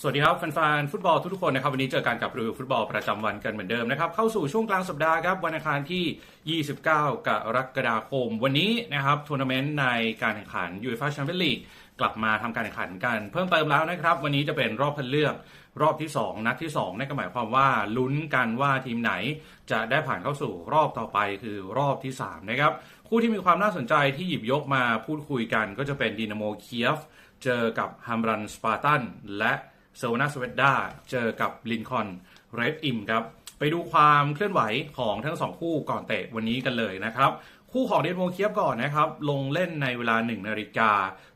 สวัสดีครับแฟนๆฟุตบอลทุกๆคนนะครับวันนี้เจอกันกับรีวิวฟุตบอลประจำวันกันเหมือนเดิมนะครับเข้าสู่ช่วงกลางสัปดาห์ครับวันอังคารที่ 29 กรกฎาคม วันนี้นะครับทัวร์นาเมนต์ในการแข่งขันยู e f a แชมเปี้ยนลีกกลับมาทำการแข่งขันกัน เพิ่มเติมแล้วนะครับ วันนี้จะเป็นรอบคัดเลือกรอบที่ 2 นัดที่2นั่นก็หมายความว่าลุ้นกันว่าทีมไหนจะได้ผ่านเข้าสู่รอบต่อไปคือรอบที่3นะครับคู่ที่มีความน่าสนใจที่หยิบยกมาพูดคุยกัน ก็จะเป็นดินาโมเคียฟเจอกับฮัมรันสปาร์ตันและ เซอร์วนาสเวดดาเจอกับลินคอนเรดอิมครับ ไปดูความเคลื่อนไหวของทั้งสองคู่ก่อนเตะวันนี้กันเลยนะครับ คู่ของดินโมเคียฟก่อนนะครับ ลงเล่นในเวลา 1 นาฬิกา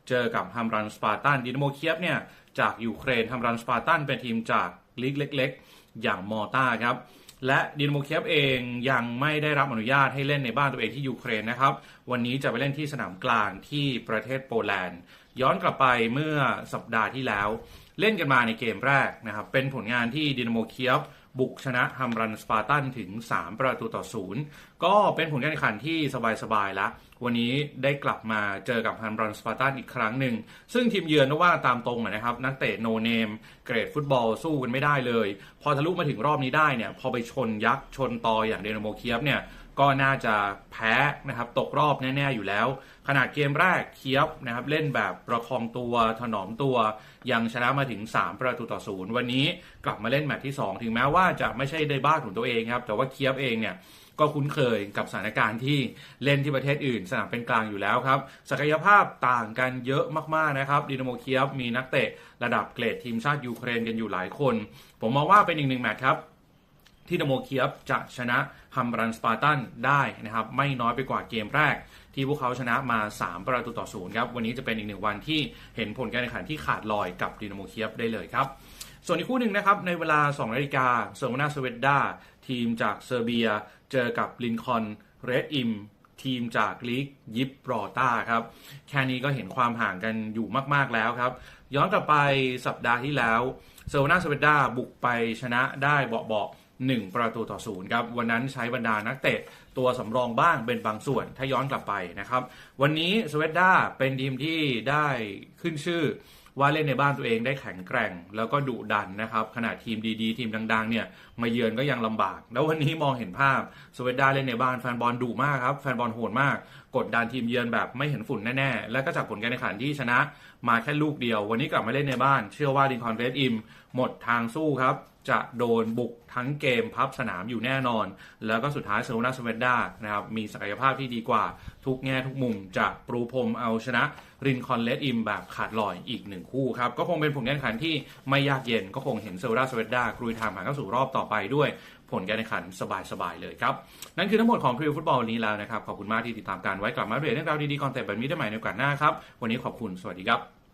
เจอกับฮัมรันสปาร์ตันดินโมเคียฟเนี่ย จากยูเครนฮัมรันสปาร์ตันเป็นทีมจากลีกเล็ก ๆ อย่างมอร์ตาครับและดินโมเคียฟเองยังไม่ได้รับอนุญาตให้เล่นในบ้านตัวเองที่ยูเครนนะครับ วันนี้จะไปเล่นที่สนามกลางที่ประเทศโปแลนด์ ย้อนกลับไปเมื่อสัปดาห์ที่แล้ว เล่นกันมาในเกมแรกนะครับ เป็นผลงานที่ดินาโมเคียฟบุกชนะฮัมรันสปาร์ตันถึง 3 ประตูต่อศูนย์ก็เป็นผลการแข่งขันที่สบายๆแล้ว วันนี้ได้กลับมาเจอกับฮัมรันสปาร์ตันอีกครั้งหนึ่ง ซึ่งทีมเยือนว่าตามตรงนะครับ นักเตะโนเนม เกรดฟุตบอลสู้กันไม่ได้เลย พอทะลุมาถึงรอบนี้ได้เนี่ย พอไปชนยักษ์ชนตออย่างเดนาโมเคียฟเนี่ยก็น่าจะแพ้นะครับตกรอบแน่ ๆ อยู่แล้ว ขนาดเกมแรกเคียบนะครับเล่นแบบประคองตัวถนอมตัว ยังชนะมาถึง 3 ประตูต่อศูนย์วันนี้กลับมาเล่นแมตช์ที่ 2 ถึงแม้ว่าจะไม่ใช่ในบ้านของตัวเองครับ แต่ว่าเคียบเองเนี่ย ก็คุ้นเคยกับสถานการณ์ที่เล่นที่ประเทศอื่น สนามเป็นกลางอยู่แล้วครับ ศักยภาพต่างกันเยอะมากๆนะครับดินาโมเคียบมีนักเตะระดับเกรดทีมชาติยูเครนกันอยู่หลายคน ผมมองว่าเป็นอีกหนึ่งแมตช์ครับ ที่ดโมเคียฟจะชนะฮัมรันสปาร์ตันได้นะครับ ไม่น้อยไปกว่าเกมแรก ที่พวกเขาชนะมา 3 ประตูต่อศูนย์ครับ วันนี้จะเป็นอีกหนึ่งวันที่เห็นผลการแข่งขันที่ขาดลอยกับดินาโมเคียฟได้เลยครับ ส่วนอีกคู่หนึ่งนะครับ ในเวลา 2 นาฬิกาเซอร์วนาสเวดดาทีมจากเซอร์เบีย เจอกับลินคอนเรดอิมทีมจากลีกยิปรอต้าครับ แค่นี้ก็เห็นความห่างกันอยู่มาก ๆ แล้วครับ ย้อนกลับไปสัปดาห์ที่แล้วเซอร์วนาสเวดดาบุกไปชนะได้เบาๆ 1 ประตูต่อศูนย์ครับวันนั้นใช้บรรดานักเตะตัวสำรองบ้างเป็นบางส่วนถ้าย้อนกลับไปนะครับ วันนี้สเวดดาเป็นทีมที่ได้ขึ้นชื่อว่าเล่นในบ้านตัวเองได้แข็งแกร่ง แล้วก็ดุดันนะครับขนาดทีมดีๆ ทีมดังๆเนี่ยมาเยือนก็ยังลำบาก แล้ววันนี้มองเห็นภาพสเวดดาเล่นในบ้านแฟนบอลดุมากครับแฟนบอลโหดมาก กดดันทีมเยือนแบบไม่เห็นฝุ่นแน่ๆ และก็จากผลการแข่งขันที่ชนะมาแค่ลูกเดียว วันนี้กลับมาเล่นในบ้าน เชื่อว่าดินคอนเวสอิมหมดทางสู้ครับ จะโดนบุกทั้งเกมพับสนามอยู่แน่นอน แล้วก็สุดท้ายเซอร์นาสเวดดานะครับมีศักยภาพที่ดีกว่าทุกแง่ทุกมุมจะปรูพรมเอาชนะรินคอนเลสอิมแบบขาดลอยอีกหนึ่งคู่ครับ ก็คงเป็นผลการแข่งขันที่ไม่ยากเย็น ก็คงเห็นเซอร์นาสเวดดากรุยทางผ่านเข้าสู่รอบต่อไปด้วยผลการแข่งขันสบายๆเลยครับ นั่นคือทั้งหมดของพรีวิวฟุตบอลวันนี้แล้วนะครับ ขอบคุณมากที่ติดตามการไว้กลับมาเรียนเรื่องราวดีๆก่อนแต่แบบนี้ได้ใหม่ในโอกาสหน้าครับ วันนี้ขอบคุณสวัสดีครับ